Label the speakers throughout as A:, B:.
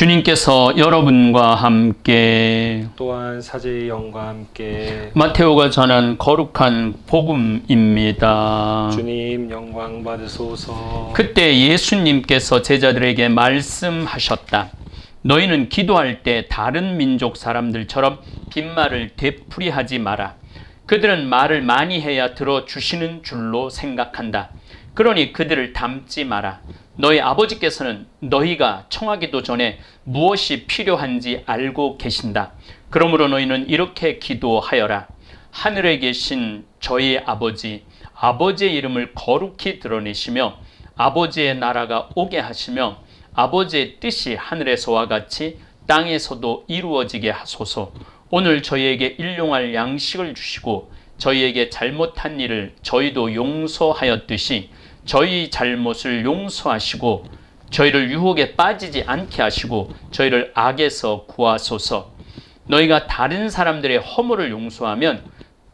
A: 주님께서 여러분과 함께
B: 또한 사제의 영과 함께
A: 마테오가 전한 거룩한 복음입니다.
B: 주님 영광 받으소서.
A: 그때 예수님께서 제자들에게 말씀하셨다. 너희는 기도할 때 다른 민족 사람들처럼 빈말을 되풀이하지 마라. 그들은 말을 많이 해야 들어주시는 줄로 생각한다. 그러니 그들을 닮지 마라. 너희 아버지께서는 너희가 청하기도 전에 무엇이 필요한지 알고 계신다. 그러므로 너희는 이렇게 기도하여라. 하늘에 계신 저희 아버지, 아버지의 이름을 거룩히 드러내시며 아버지의 나라가 오게 하시며 아버지의 뜻이 하늘에서와 같이 땅에서도 이루어지게 하소서. 오늘 저희에게 일용할 양식을 주시고 저희에게 잘못한 일을 저희도 용서하였듯이 저희 잘못을 용서하시고 저희를 유혹에 빠지지 않게 하시고 저희를 악에서 구하소서. 너희가 다른 사람들의 허물을 용서하면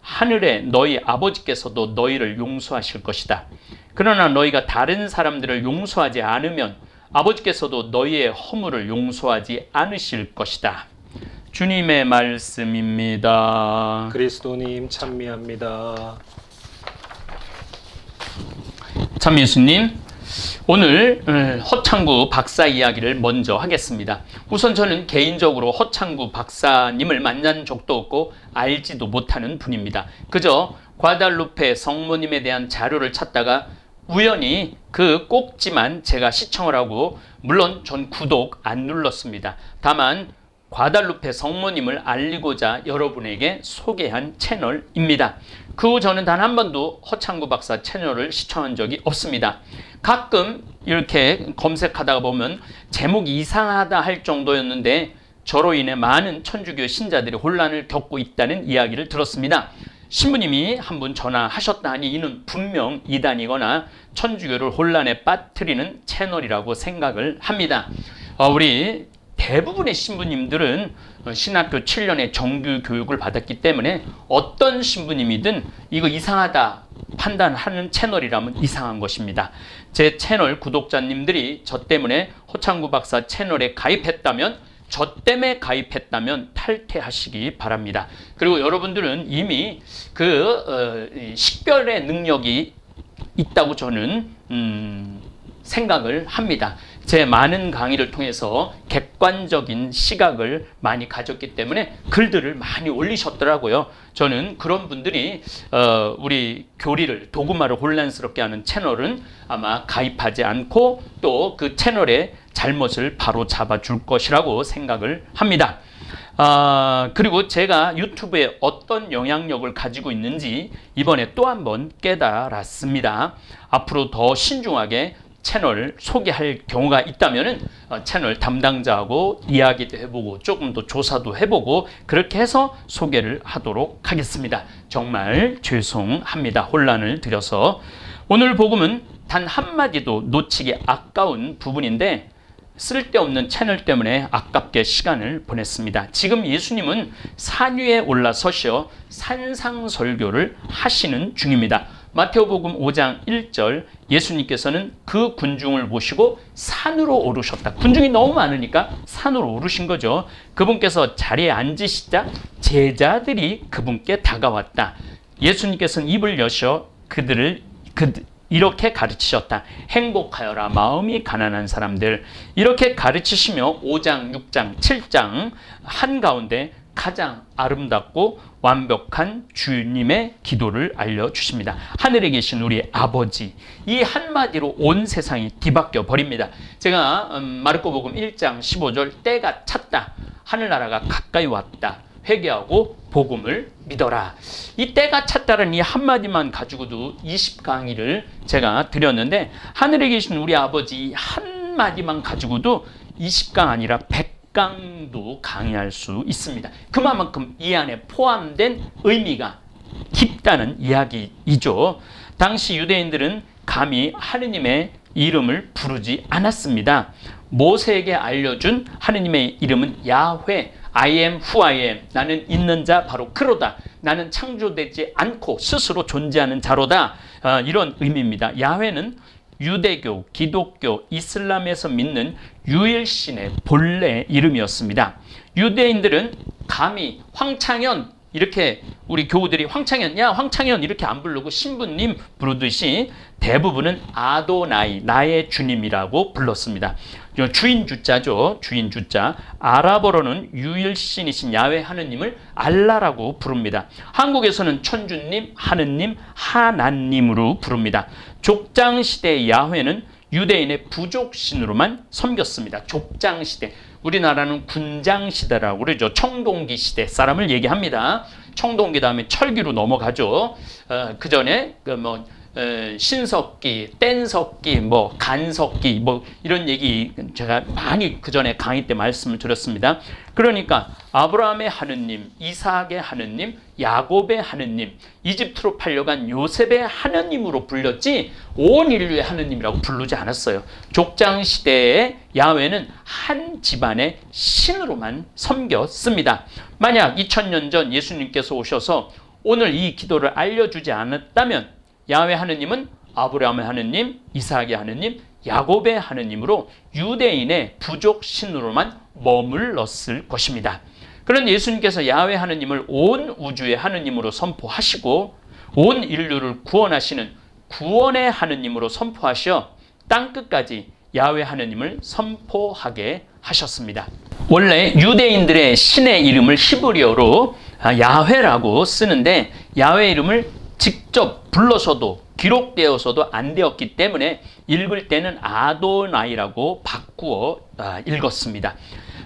A: 하늘에 너희 아버지께서도 너희를 용서하실 것이다. 그러나 너희가 다른 사람들을 용서하지 않으면 아버지께서도 너희의 허물을 용서하지 않으실 것이다. 주님의 말씀입니다.
B: 그리스도님 찬미합니다.
A: 참 예수님, 오늘 음, 허창구 박사 이야기를 먼저 하겠습니다. 우선 저는 개인적으로 허창구 박사님을 만난 적도 없고 알지도 못하는 분입니다. 그저 과달루페 성모님에 대한 자료를 찾다가 우연히 그 꼭지만 제가 시청을 하고 물론 전 구독 안 눌렀습니다. 다만 과달루페 성모님을 알리고자 여러분에게 소개한 채널입니다. 그 후 저는 단 한 번도 허창구 박사 채널을 시청한 적이 없습니다. 가끔 이렇게 검색하다가 보면 제목이 이상하다 할 정도였는데 저로 인해 많은 천주교 신자들이 혼란을 겪고 있다는 이야기를 들었습니다. 신부님이 한 분 전화하셨다 하니 이는 분명 이단이거나 천주교를 혼란에 빠뜨리는 채널이라고 생각을 합니다. 어, 우리 대부분의 신부님들은 어, 신학교 7년의 정규 교육을 받았기 때문에 어떤 신부님이든 이거 이상하다 판단하는 채널이라면 이상한 것입니다. 제 채널 구독자님들이 저 때문에 허창구 박사 채널에 가입했다면 저 때문에 가입했다면 탈퇴하시기 바랍니다. 그리고 여러분들은 이미 그 어, 이 식별의 능력이 있다고 저는 음, 생각을 합니다. 제 많은 강의를 통해서 객관적인 시각을 많이 가졌기 때문에 글들을 많이 올리셨더라고요. 저는 그런 분들이 어, 우리 교리를 도구마를 혼란스럽게 하는 채널은 아마 가입하지 않고 또 그 채널의 잘못을 바로 잡아줄 것이라고 생각을 합니다. 아, 그리고 제가 유튜브에 어떤 영향력을 가지고 있는지 이번에 또 한번 깨달았습니다. 앞으로 더 신중하게 채널 소개할 경우가 있다면은 어, 채널 담당자하고 이야기도 해보고 조금 더 조사도 해보고 그렇게 해서 소개를 하도록 하겠습니다. 정말 죄송합니다. 혼란을 드려서 오늘 복음은 단 한마디도 놓치기 아까운 부분인데 쓸데없는 채널 때문에 아깝게 시간을 보냈습니다. 지금 예수님은 산 위에 올라서셔 산상설교를 하시는 중입니다. 마태오복음 5장 1절 예수님께서는 그 군중을 모시고 산으로 오르셨다. 군중이 너무 많으니까 산으로 오르신 거죠. 그분께서 자리에 앉으시자 제자들이 그분께 다가왔다. 예수님께서는 입을 여셔 그들을 그 이렇게 가르치셨다. 행복하여라 마음이 가난한 사람들 이렇게 가르치시며 5장, 6장, 7장 한가운데 가장 아름답고 완벽한 주님의 기도를 알려주십니다. 하늘에 계신 우리 아버지 이 한마디로 온 세상이 뒤바뀌어 버립니다. 제가 음, 마르코 복음 1장 15절 때가 찼다. 하늘나라가 가까이 왔다. 회개하고 복음을 믿어라. 이 때가 찼다는 이 한마디만 가지고도 20강의를 제가 드렸는데 하늘에 계신 우리 아버지 한마디만 가지고도 20강 아니라 100 강도 강의할 수 있습니다. 그만큼 이 안에 포함된 의미가 깊다는 이야기이죠. 당시 유대인들은 감히 하느님의 이름을 부르지 않았습니다. 모세에게 알려준 하느님의 이름은 야훼, I am who I am. 나는 있는 자 바로 그로다. 나는 창조되지 않고 스스로 존재하는 자로다. 어, 이런 의미입니다. 야훼는 유대교, 기독교, 이슬람에서 믿는 유일신의 본래 이름이었습니다. 유대인들은 감히 황창현 이렇게 우리 교우들이 황창현 야 황창현 이렇게 안 부르고 신부님 부르듯이 대부분은 아도나이 나의 주님이라고 불렀습니다. 요 주인 주자죠. 주인 주자. 아랍어로는 유일신이신 야훼 하느님을 알라라고 부릅니다. 한국에서는 천주님, 하느님, 하나님으로 부릅니다. 족장 시대의 야훼는 유대인의 부족신으로만 섬겼습니다. 족장 시대. 우리나라는 군장 시대라고 그러죠. 청동기 시대 사람을 얘기합니다. 청동기 다음에 철기로 넘어가죠. 어, 그 전에 그뭐 신석기, 뗀석기, 뭐 간석기, 뭐 이런 얘기 제가 많이 그 전에 강의 때 말씀을 드렸습니다. 그러니까 아브라함의 하느님, 이삭의 하느님, 야곱의 하느님, 이집트로 팔려간 요셉의 하느님으로 불렸지 온 인류의 하느님이라고 부르지 않았어요. 족장 시대에 야훼는 한 집안의 신으로만 섬겼습니다. 만약 2000년 전 예수님께서 오셔서 오늘 이 기도를 알려주지 않았다면 야훼 하느님은 아브라함의 하느님, 이삭의 하느님, 야곱의 하느님으로 유대인의 부족 신으로만 머물렀을 것입니다. 그런 예수님께서 야훼 하느님을 온 우주의 하느님으로 선포하시고 온 인류를 구원하시는 구원의 하느님으로 선포하셔 땅 끝까지 야훼 하느님을 선포하게 하셨습니다. 원래 유대인들의 신의 이름을 히브리어로 아, 야훼라고 쓰는데 야훼 이름을 직접 불러서도 기록되어서도 안 되었기 때문에 읽을 때는 아도나이라고 바꾸어 아, 읽었습니다.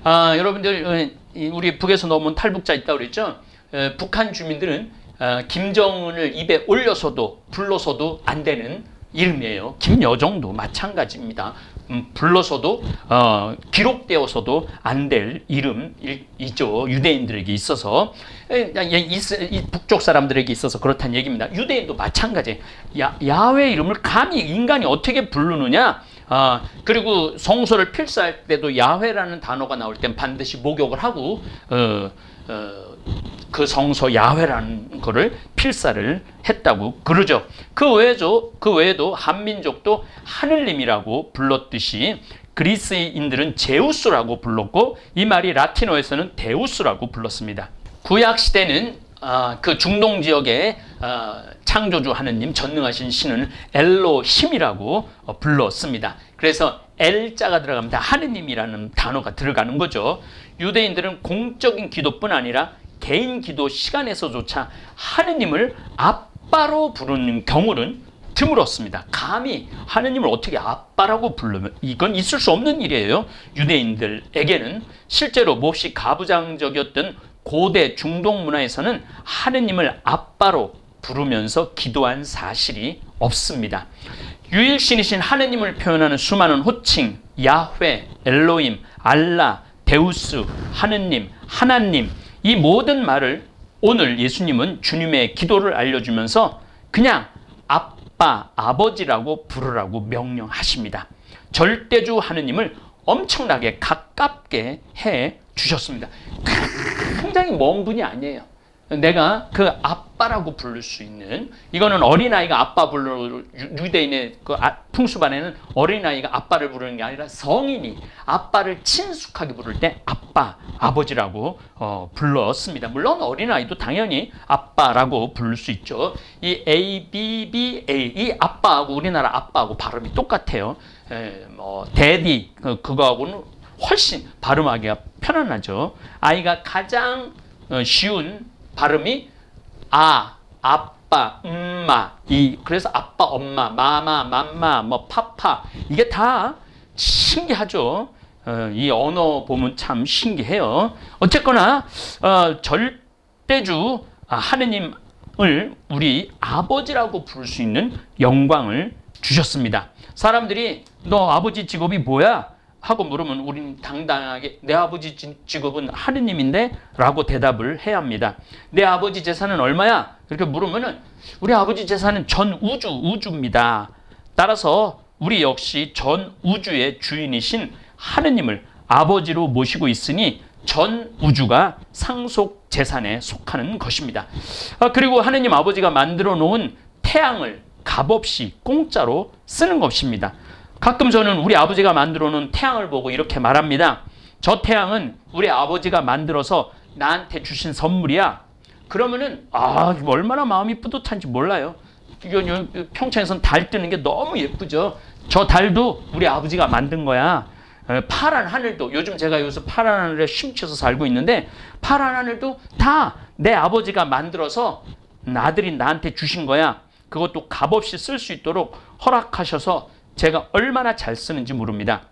A: 아, 여러분들 어, 우리 북에서 넘은 탈북자 있다고 그랬죠? 에, 북한 주민들은 아, 김정은을 입에 올려서도 불러서도 안 되는 이름이에요. 김여정도 마찬가지입니다. 음, 불러서도 어, 기록되어서도 안 될 이름이죠. 유대인들에게 있어서 이 북쪽 사람들에게 있어서 그렇다는 얘기입니다. 유대인도 마찬가지. 야, 야훼 이름을 감히 인간이 어떻게 부르느냐? 아, 그리고 성소를 필사할 때도 야훼라는 단어가 나올 땐 반드시 목욕을 하고 어, 어, 그 성소 야훼라는 거를 필사를 했다고 그러죠. 그 외에도 그 외에도 한민족도 하늘님이라고 불렀듯이 그리스인들은 제우스라고 불렀고 이 말이 라틴어에서는 데우스라고 불렀습니다. 구약 시대는 아, 그 중동 지역의 아, 창조주 하느님 전능하신 신은 엘로힘이라고 어, 불렀습니다. 그래서 엘자가 들어갑니다. 하느님이라는 단어가 들어가는 거죠. 유대인들은 공적인 기도뿐 아니라 개인 기도 시간에서조차 하느님을 아빠로 부르는 경우는 드물었습니다. 감히 하느님을 어떻게 아빠라고 부르면 이건 있을 수 없는 일이에요. 유대인들에게는 실제로 몹시 가부장적이었던 고대 중동 문화에서는 하느님을 아빠로 부르면서 기도한 사실이 없습니다. 유일신이신 하느님을 표현하는 수많은 호칭, 야훼, 엘로임, 알라, 데우스, 하느님, 하나님 이 모든 말을 오늘 예수님은 주님의 기도를 알려주면서 그냥 아빠, 아버지라고 부르라고 명령하십니다. 절대주 하느님을 엄청나게 가깝게 해 주셨습니다. 굉장히 먼 분이 아니에요. 내가 그 아빠라고 부를 수 있는 이거는 어린아이가 아빠 부르 유대인의 그 아, 풍습 안에는 어린아이가 아빠를 부르는 게 아니라 성인이 아빠를 친숙하게 부를 때 아빠, 아버지라고 어, 불렀습니다. 물론 어린아이도 당연히 아빠라고 부를 수 있죠. 이 A, B, B, A 이 아빠하고 우리나라 아빠하고 발음이 똑같아요. 에, 뭐 데디 그, 그거하고는 훨씬 발음하기가 편안하죠. 아이가 가장 어, 쉬운 발음이 아, 아빠, 엄마 이 그래서 아빠, 엄마, 마마, 맘마, 뭐 파파 이게 다 신기하죠. 어, 이 언어 보면 참 신기해요. 어쨌거나 어, 절대주 아, 하느님을 우리 아버지라고 부를 수 있는 영광을 주셨습니다. 사람들이 너 아버지 직업이 뭐야? 하고 물으면 우리는 당당하게 내 아버지 직업은 하느님인데 라고 대답을 해야 합니다. 내 아버지 재산은 얼마야? 그렇게 물으면은 우리 아버지 재산은 전 우주 우주입니다. 따라서 우리 역시 전 우주의 주인이신 하느님을 아버지로 모시고 있으니 전 우주가 상속 재산에 속하는 것입니다. 아, 그리고 하느님 아버지가 만들어 놓은 태양을 값없이 공짜로 쓰는 것입니다. 가끔 저는 우리 아버지가 만들어 놓은 태양을 보고 이렇게 말합니다. 저 태양은 우리 아버지가 만들어서 나한테 주신 선물이야. 그러면은 아 얼마나 마음이 뿌듯한지 몰라요. 평창에선 달 뜨는 게 너무 예쁘죠. 저 달도 우리 아버지가 만든 거야. 에, 파란 하늘도 요즘 제가 여기서 파란 하늘에 쉼쳐서 살고 있는데 파란 하늘도 다 내 아버지가 만들어서 아들이 나한테 주신 거야. 그것도 값없이 쓸 수 있도록 허락하셔서 제가 얼마나 잘 쓰는지 모릅니다.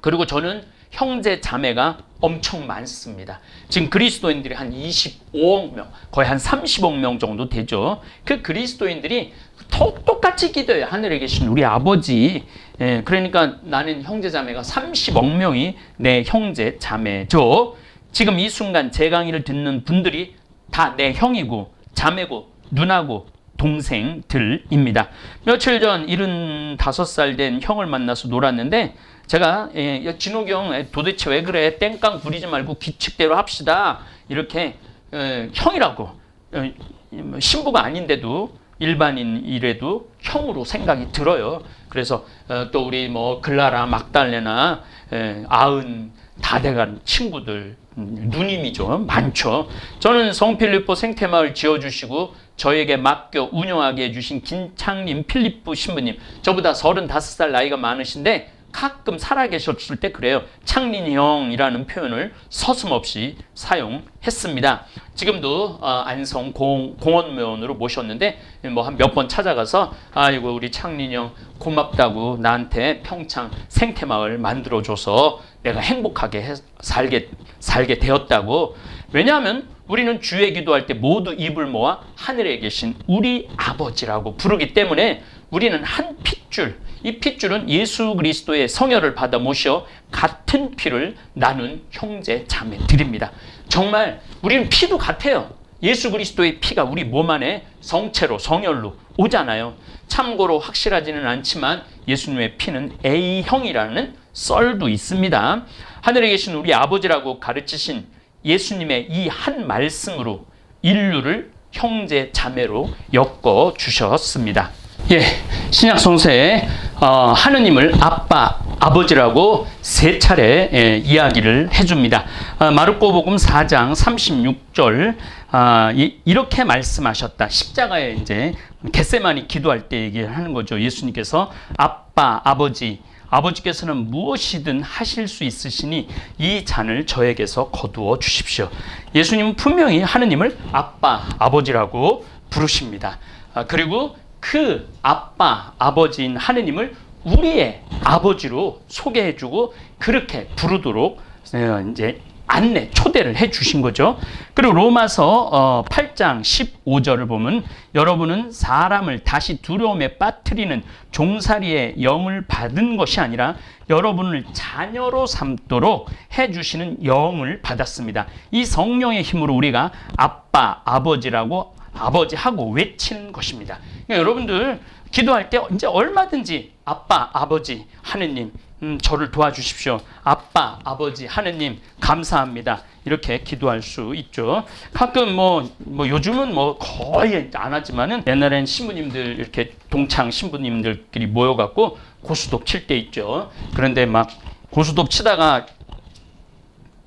A: 그리고 저는 형제 자매가 엄청 많습니다. 지금 그리스도인들이 한 25억 명, 거의 한 30억 명 정도 되죠. 그 그리스도인들이 더 똑같이 기도해요. 하늘에 계신 우리 아버지. 예, 그러니까 나는 형제 자매가 30억 명이 내 형제 자매죠. 지금 이 순간 제 강의를 듣는 분들이 다 내 형이고 자매고 누나고 동생들입니다. 며칠 전 75살 된 형을 만나서 놀았는데 제가 예, 야, 진욱이 형 도대체 왜 그래 땡깡 부리지 말고 규칙대로 합시다 이렇게 예, 형이라고 예, 뭐 신부가 아닌데도 일반인 이래도 형으로 생각이 들어요. 그래서 어, 또 우리 뭐 글라라 막달레나 예, 아은 다 돼간 친구들 음, 누님이죠 많죠. 저는 성필리포 생태마을 지어주시고 저에게 맡겨 운영하게 해주신 김창림 필리프 신부님 저보다 35살 나이가 많으신데 가끔 살아계셨을 때 그래요. 창린이 형이라는 표현을 서슴없이 사용했습니다. 지금도 어, 안성 공, 공원면으로 모셨는데 뭐 한 몇 번 찾아가서 아이고 우리 창린이 형 고맙다고 나한테 평창 생태마을 만들어줘서 내가 행복하게 해- 살게 살게 되었다고 왜냐하면 우리는 주의 기도할 때 모두 입을 모아 하늘에 계신 우리 아버지라고 부르기 때문에 우리는 한 핏줄 이 핏줄은 예수 그리스도의 성혈을 받아 모셔 같은 피를 나눈 형제 자매들입니다. 정말 우리는 피도 같아요. 예수 그리스도의 피가 우리 몸 안에 성체로 성혈로 오잖아요. 참고로 확실하지는 않지만 예수님의 피는 A형이라는 썰도 있습니다. 하늘에 계신 우리 아버지라고 가르치신 예수님의 이 한 말씀으로 인류를 형제 자매로 엮어 주셨습니다. 예, 신약 성서에 어, 하느님을 아빠, 아버지라고 세 차례 예, 이야기를 해줍니다. 아, 마르코복음 4장 36절 아, 이, 이렇게 말씀하셨다. 십자가에 이제 겟세만이 기도할 때 얘기하는 거죠. 예수님께서 아빠, 아버지, 아버지께서는 무엇이든 하실 수 있으시니 이 잔을 저에게서 거두어 주십시오. 예수님은 분명히 하느님을 아빠, 아버지라고 부르십니다. 아, 그리고 그 아빠, 아버지인 하느님을 우리의 아버지로 소개해주고 그렇게 부르도록 어, 이제 안내, 초대를 해 주신 거죠. 그리고 로마서 어, 8장 15절을 보면 여러분은 사람을 다시 두려움에 빠뜨리는 종살이의 영을 받은 것이 아니라 여러분을 자녀로 삼도록 해 주시는 영을 받았습니다. 이 성령의 힘으로 우리가 아빠, 아버지라고 아버지 하고 외치는 것입니다. 그러니까 여러분들 기도할 때 이제 얼마든지 아빠, 아버지, 하느님, 음, 저를 도와주십시오. 아빠, 아버지, 하느님, 감사합니다. 이렇게 기도할 수 있죠. 가끔 뭐, 뭐 요즘은 뭐 거의 안 하지만은 옛날엔 신부님들 이렇게 동창 신부님들끼리 모여갖고 고수독 칠때 있죠. 그런데 막 고수독 치다가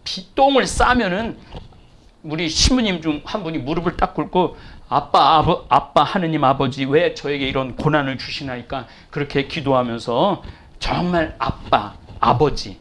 A: 비똥을 싸면은 우리 신부님 중 한 분이 무릎을 딱 꿇고 아빠 아버, 아빠 하느님 아버지 왜 저에게 이런 고난을 주시나이까 그렇게 기도하면서 정말 아빠 아버지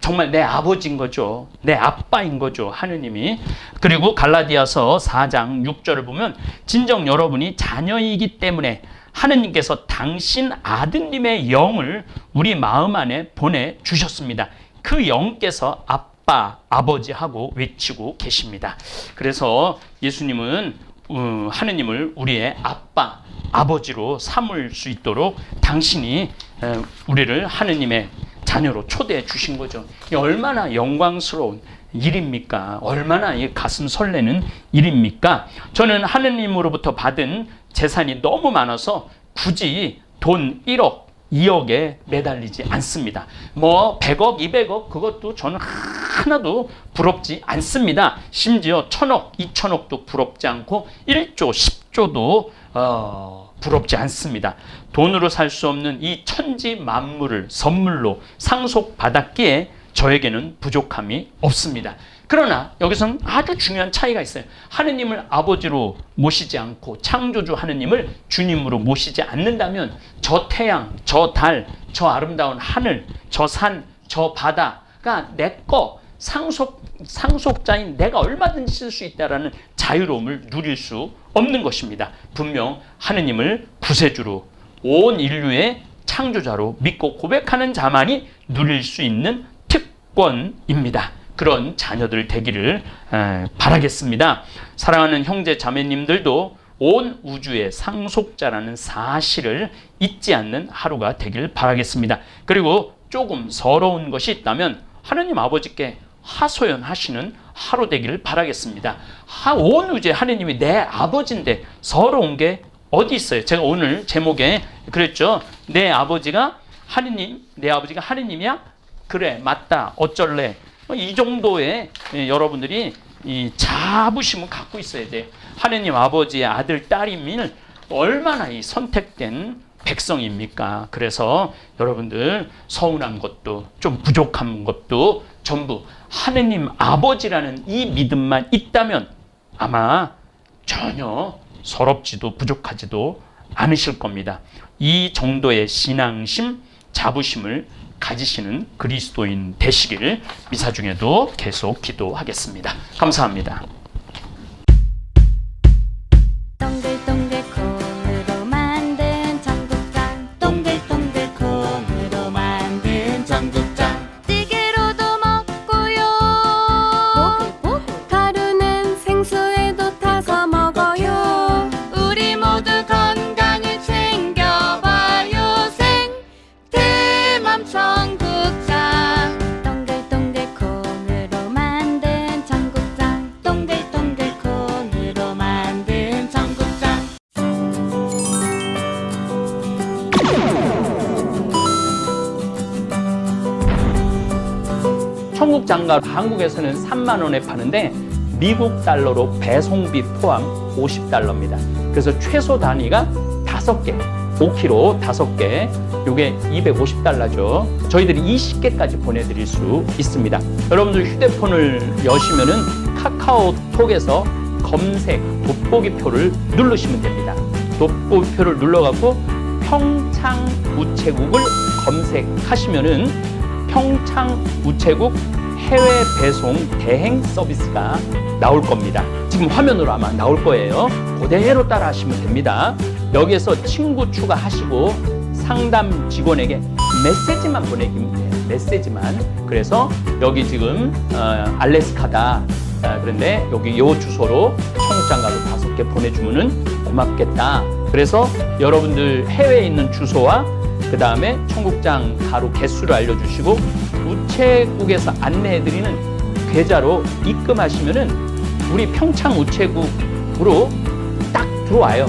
A: 정말 내 아버지인 거죠. 내 아빠인 거죠. 하느님이. 그리고 갈라디아서 4장 6절을 보면 진정 여러분이 자녀이기 때문에 하느님께서 당신 아드님의 영을 우리 마음 안에 보내 주셨습니다. 그 영께서 아빠, 아버지하고 외치고 계십니다. 그래서 예수님은 어, 하느님을 우리의 아빠, 아버지로 삼을 수 있도록 당신이 에, 우리를 하느님의 자녀로 초대해 주신 거죠. 이 얼마나 영광스러운 일입니까? 얼마나 이 가슴 설레는 일입니까? 저는 하느님으로부터 받은 재산이 너무 많아서 굳이 돈 1억, 2억에 매달리지 않습니다. 뭐 100억, 200억 그것도 저는 하나도 부럽지 않습니다. 심지어 1000억, 2000억도 부럽지 않고 1조, 10조도 어, 부럽지 않습니다. 돈으로 살 수 없는 이 천지 만물을 선물로 상속받았기에 저에게는 부족함이 없습니다. 그러나 여기서는 아주 중요한 차이가 있어요. 하느님을 아버지로 모시지 않고 창조주 하느님을 주님으로 모시지 않는다면 저 태양, 저 달, 저 아름다운 하늘, 저 산, 저 바다가 내 거 상속 상속자인 내가 얼마든지 쓸 수 있다라는 자유로움을 누릴 수 없는 것입니다. 분명 하느님을 구세주로 온 인류의 창조자로 믿고 고백하는 자만이 누릴 수 있는 특권입니다. 그런 자녀들 되기를 에, 바라겠습니다. 사랑하는 형제 자매님들도 온 우주의 상속자라는 사실을 잊지 않는 하루가 되길 바라겠습니다. 그리고 조금 서러운 것이 있다면 하느님 아버지께 하소연하시는 하루 되기를 바라겠습니다. 하, 온 우주의 하느님이 내 아버지인데 서러운 게 어디 있어요? 제가 오늘 제목에 그랬죠. 내 아버지가 하느님, 내 아버지가 하느님이야? 그래, 맞다. 어쩔래? 뭐이 정도의 예, 여러분들이 이 자부심을 갖고 있어야 돼요. 하느님 아버지의 아들, 딸임을 얼마나 이 선택된 백성입니까? 그래서 여러분들 서운한 것도 좀 부족한 것도 전부 하느님 아버지라는 이 믿음만 있다면 아마 전혀 서럽지도 부족하지도 않으실 겁니다. 이 정도의 신앙심, 자부심을 가지시는 그리스도인 되시길 미사 중에도 계속 기도하겠습니다. 감사합니다. 장갑 한국에서는 3만 원에 파는데 미국 달러로 배송비 포함 50달러입니다. 그래서 최소 단위가 5개, 5kg 5개, 요게 250달러죠. 저희들이 20개까지 보내드릴 수 있습니다. 여러분들 휴대폰을 여시면은 카카오톡에서 검색 돋보기표를 누르시면 됩니다. 돋보기표를 눌러갖고 평창 우체국을 검색하시면은 평창 우체국 해외 배송 대행 서비스가 나올 겁니다. 지금 화면으로 아마 나올 거예요. 그대로 따라 하시면 됩니다. 여기에서 친구 추가하시고 상담 직원에게 메시지만 보내기면 돼요. 메시지만. 그래서 여기 지금 어, 알래스카다. 아, 그런데 여기 요 주소로 청국장가루 다섯 개 보내주면은 고맙겠다. 그래서 여러분들 해외에 있는 주소와 그 다음에 청국장 가루 개수를 알려주시고 우체국에서 안내해드리는 계좌로 입금하시면은 우리 평창 우체국으로 딱 들어와요.